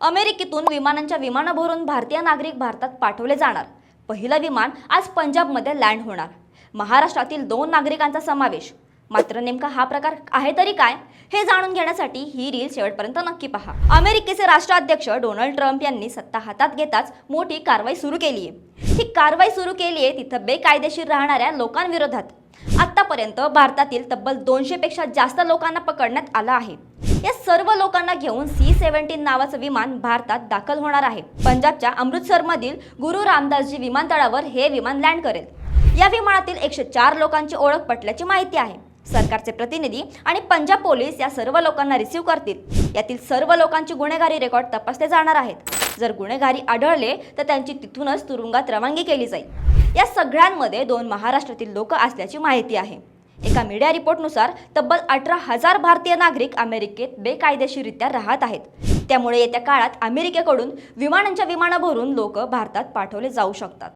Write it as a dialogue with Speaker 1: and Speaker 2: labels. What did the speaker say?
Speaker 1: अमेरिकेतून विमानांच्या विमानं भरून भारतीय नागरिक भारतात पाठवले जाणार. पहिलं विमान आज पंजाबमध्ये लँड होणार. महाराष्ट्रातील दोन नागरिकांचा समावेश. मात्र नेमका हा प्रकार आहे तरी काय हे जाणून घेण्यासाठी ही रील शेवटपर्यंत नक्की पहा. अमेरिकेचे राष्ट्राध्यक्ष डोनाल्ड ट्रम्प यांनी सत्ता हातात घेताच मोठी कारवाई सुरू केली आहे. ही कारवाई सुरू केली आहे तिथं बेकायदेशीर राहणाऱ्या लोकांविरोधात. आतापर्यंत भारतातील तब्बल दोनशे पेक्षा जास्त लोकांना पकडण्यात आलं आहे. या सर्व लोकांना घेऊन सी सेव्हन्टीन नावाचं विमान भारतात दाखल होणार आहे. पंजाबच्या अमृतसरमधील गुरु रामदासजी विमानतळावर हे विमान लँड करेल. या विमानातील एकशे चार लोकांची ओळख पटल्याची माहिती आहे. सरकारचे प्रतिनिधी आणि पंजाब पोलीस या सर्व लोकांना रिसीव्ह करतील. यातील सर्व लोकांची गुन्हेगारी रेकॉर्ड तपासले जाणार आहेत. जर गुन्हेगारी आढळले तर त्यांची तिथूनच तुरुंगात रवानगी केली जाईल. या सगळ्यांमध्ये दोन महाराष्ट्रातील लोक असल्याची माहिती आहे. एका मीडिया रिपोर्टनुसार तब्बल अठरा हजार भारतीय नागरिक अमेरिकेत बेकायदेशीररित्या राहत आहेत. त्यामुळे येत्या काळात अमेरिकेकडून विमानांच्या विमानं भरून लोक भारतात पाठवले जाऊ शकतात.